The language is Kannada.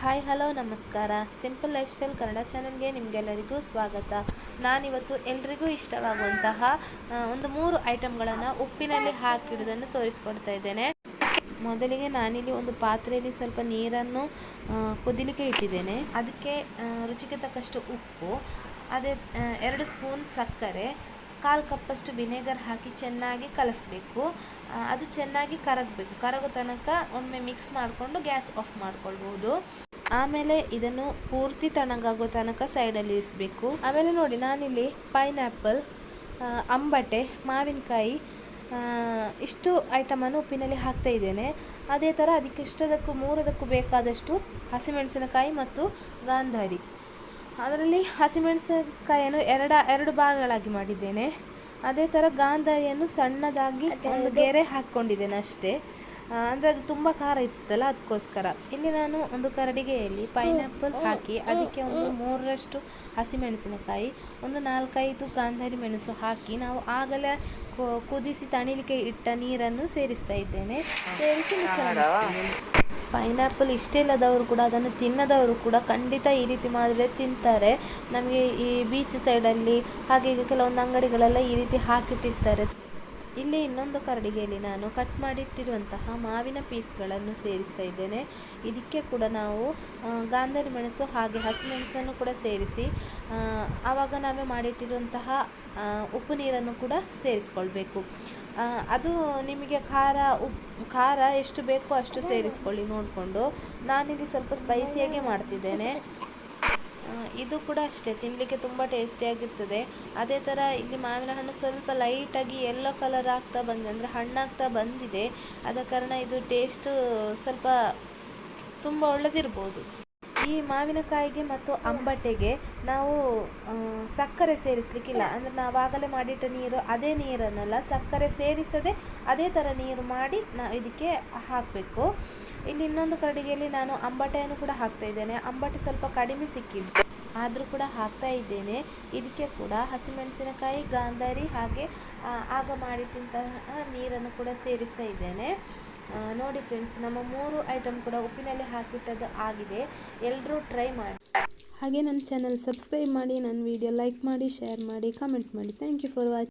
ಹಾಯ್, ಹಲೋ, ನಮಸ್ಕಾರ. ಸಿಂಪಲ್ ಲೈಫ್ ಸ್ಟೈಲ್ ಕನ್ನಡ ಚಾನಲ್ಗೆ ನಿಮಗೆಲ್ಲರಿಗೂ ಸ್ವಾಗತ. ನಾನಿವತ್ತು ಎಲ್ರಿಗೂ ಇಷ್ಟವಾಗುವಂತಹ ಒಂದು ಮೂರು ಐಟಮ್ಗಳನ್ನು ಉಪ್ಪಿನಲ್ಲಿ ಹಾಕಿಡುವುದನ್ನು ತೋರಿಸ್ಕೊಡ್ತಾ ಇದ್ದೇನೆ. ಮೊದಲಿಗೆ ನಾನಿಲ್ಲಿ ಒಂದು ಪಾತ್ರೆಯಲ್ಲಿ ಸ್ವಲ್ಪ ನೀರನ್ನು ಕುದಿಲಿಕ್ಕೆ ಇಟ್ಟಿದ್ದೇನೆ. ಅದಕ್ಕೆ ರುಚಿಗೆ ತಕ್ಕಷ್ಟು ಉಪ್ಪು, ಅದೇ ಎರಡು ಸ್ಪೂನ್ ಸಕ್ಕರೆ ಕಾಲು ಕಪ್ಪಷ್ಟು ವಿನೆಗರ್ ಹಾಕಿ ಚೆನ್ನಾಗಿ ಕಲಸಬೇಕು. ಅದು ಚೆನ್ನಾಗಿ ಕರಗಬೇಕು. ಕರಗೋ ತನಕ ಒಮ್ಮೆ ಮಿಕ್ಸ್ ಮಾಡಿಕೊಂಡು ಗ್ಯಾಸ್ ಆಫ್ ಮಾಡ್ಕೊಳ್ಬೋದು. ಆಮೇಲೆ ಇದನ್ನು ಪೂರ್ತಿ ತಣ್ಣಗಾಗೋ ತನಕ ಸೈಡಲ್ಲಿ ಇರಿಸಬೇಕು. ಆಮೇಲೆ ನೋಡಿ, ನಾನಿಲ್ಲಿ ಪೈನ್ಯಾಪಲ್ ಅಂಬಟೆ, ಮಾವಿನಕಾಯಿ ಇಷ್ಟು ಐಟಮನ್ನು ಉಪ್ಪಿನಲ್ಲಿ ಹಾಕ್ತಾ ಇದ್ದೇನೆ. ಅದೇ ಥರ ಅದಕ್ಕೆ ಇಷ್ಟದಕ್ಕೂ ಮೂರದಕ್ಕೂ ಬೇಕಾದಷ್ಟು ಹಸಿಮೆಣಸಿನಕಾಯಿ ಮತ್ತು ಗಾಂಧಾರಿ. ಅದರಲ್ಲಿ ಹಸಿಮೆಣಸಿನಕಾಯಿಯನ್ನು ಎರಡ, ಎರಡು ಭಾಗಗಳಾಗಿ ಮಾಡಿದ್ದೇನೆ. ಅದೇ ಥರ ಗಾಂಧಾರಿಯನ್ನು ಸಣ್ಣದಾಗಿ ಒಂದು ಗೆರೆ ಹಾಕ್ಕೊಂಡಿದ್ದೇನೆ ಅಷ್ಟೇ. ಅಂದರೆ ಅದು ತುಂಬ ಖಾರ ಇತ್ತಲ್ಲ, ಅದಕ್ಕೋಸ್ಕರ. ಇಲ್ಲಿ ನಾನು ಒಂದು ಕರಡಿಗೆಯಲ್ಲಿ ಪೈನಾಪಲ್ ಹಾಕಿ, ಅದಕ್ಕೆ ಒಂದು ಮೂರರಷ್ಟು ಹಸಿಮೆಣಸಿನಕಾಯಿ, ಒಂದು ನಾಲ್ಕೈದು ಗಾಂಧಾರಿ ಮೆಣಸು ಹಾಕಿ, ನಾವು ಆಗಲೇ ಕುದಿಸಿ ತಣಿಲಿಕ್ಕೆ ಇಟ್ಟ ನೀರನ್ನು ಸೇರಿಸ್ತಾ ಇದ್ದೇನೆ. ಸೇರಿಸಿ. ಪೈನಾಪಲ್ ಇಷ್ಟ ಇಲ್ಲದವರು ಕೂಡ ಅದನ್ನು ತಿನ್ನದವರು ಕೂಡ ಖಂಡಿತ ಈ ರೀತಿ ಮಾಡಿದ್ರೆ ತಿಂತಾರೆ. ನಮಗೆ ಈ ಬೀಚ್ ಸೈಡಲ್ಲಿ ಹಾಗೆ ಈಗ ಕೆಲವೊಂದು ಅಂಗಡಿಗಳೆಲ್ಲ ಈ ರೀತಿ ಹಾಕಿಟ್ಟಿರ್ತಾರೆ. ಇಲ್ಲಿ ಇನ್ನೊಂದು ಕರಡಿಗೆಯಲ್ಲಿ ನಾನು ಕಟ್ ಮಾಡಿಟ್ಟಿರುವಂತಹ ಮಾವಿನ ಪೀಸ್ಗಳನ್ನು ಸೇರಿಸ್ತಾ ಇದ್ದೇನೆ. ಇದಕ್ಕೆ ಕೂಡ ನಾವು ಗಾಂಧರಿ ಮೆಣಸು ಹಾಗೆ ಹಸಿಮೆಣಸನ್ನು ಕೂಡ ಸೇರಿಸಿ ಆವಾಗ ನಾವೇ ಮಾಡಿಟ್ಟಿರುವಂತಹ ಉಪ್ಪು ನೀರನ್ನು ಕೂಡ ಸೇರಿಸ್ಕೊಳ್ಬೇಕು. ಅದು ನಿಮಗೆ ಖಾರ ಉಪ್ಪು ಖಾರ ಎಷ್ಟು ಬೇಕೋ ಅಷ್ಟು ಸೇರಿಸ್ಕೊಳ್ಳಿ ನೋಡಿಕೊಂಡು. ನಾನಿಲ್ಲಿ ಸ್ವಲ್ಪ ಸ್ಪೈಸಿಯಾಗೆ ಮಾಡ್ತಿದ್ದೇನೆ. ಇದು ಕೂಡ ಅಷ್ಟೇ ತಿನ್ನಲಿಕ್ಕೆ ತುಂಬ ಟೇಸ್ಟಿಯಾಗಿರ್ತದೆ ಅದೇ ಥರ ಇಲ್ಲಿ ಮಾವಿನ ಹಣ್ಣು ಸ್ವಲ್ಪ ಲೈಟಾಗಿ ಎಲ್ಲೋ ಕಲರ್ ಆಗ್ತಾ ಬಂದಿದೆ ಅಂದರೆ ಹಣ್ಣಾಗ್ತಾ ಬಂದಿದೆ. ಆದ ಕಾರಣ ಇದು ಟೇಸ್ಟು ಸ್ವಲ್ಪ ತುಂಬ ಒಳ್ಳೆದಿರ್ಬೋದು. ಈ ಮಾವಿನಕಾಯಿಗೆ ಮತ್ತು ಅಂಬಟೆಗೆ ನಾವು ಸಕ್ಕರೆ ಸೇರಿಸಲಿಕ್ಕಿಲ್ಲ. ಅಂದರೆ ನಾವಾಗಲೇ ಮಾಡಿಟ್ಟ ನೀರು, ಅದೇ ನೀರನ್ನೆಲ್ಲ, ಸಕ್ಕರೆ ಸೇರಿಸದೆ ಅದೇ ಥರ ನೀರು ಮಾಡಿ ನಾ ಇದಕ್ಕೆ ಹಾಕಬೇಕು. ಇಲ್ಲಿ ಇನ್ನೊಂದು ಕಡೆಗೆಯಲ್ಲಿ ನಾನು ಅಂಬಟೆಯನ್ನು ಕೂಡ ಹಾಕ್ತಾ ಇದ್ದೇನೆ. ಅಂಬಟೆ ಸ್ವಲ್ಪ ಕಡಿಮೆ ಸಿಕ್ಕಿದ್ದು. ಆದರೂ ಕೂಡ ಹಾಕ್ತಾ ಇದ್ದೇನೆ. ಇದಕ್ಕೆ ಕೂಡ ಹಸಿಮೆಣಸಿನಕಾಯಿ, ಗಾಂಧಾರಿ ಹಾಗೆ ಆಗ ಮಾಡಿಟ್ಟಂತಹ ನೀರನ್ನು ಕೂಡ ಸೇರಿಸ್ತಾ ಇದ್ದೇನೆ. ನೋಡಿ ಫ್ರೆಂಡ್ಸ್ ನಮ್ಮ ಮೂರು ಐಟಮ್ ಕೂಡ ಉಪ್ಪಿನಲ್ಲಿ ಹಾಕಿಟ್ಟದ್ದು ಆಗಿದೆ. ಎಲ್ಲರೂ ಟ್ರೈ ಮಾಡಿ. ಹಾಗೆ ನನ್ನ ಚಾನಲ್ ಸಬ್ಸ್ಕ್ರೈಬ್ ಮಾಡಿ, ನನ್ನ ವಿಡಿಯೋ ಲೈಕ್ ಮಾಡಿ ಶೇರ್ ಮಾಡಿ ಕಮೆಂಟ್ ಮಾಡಿ. Thank you for watching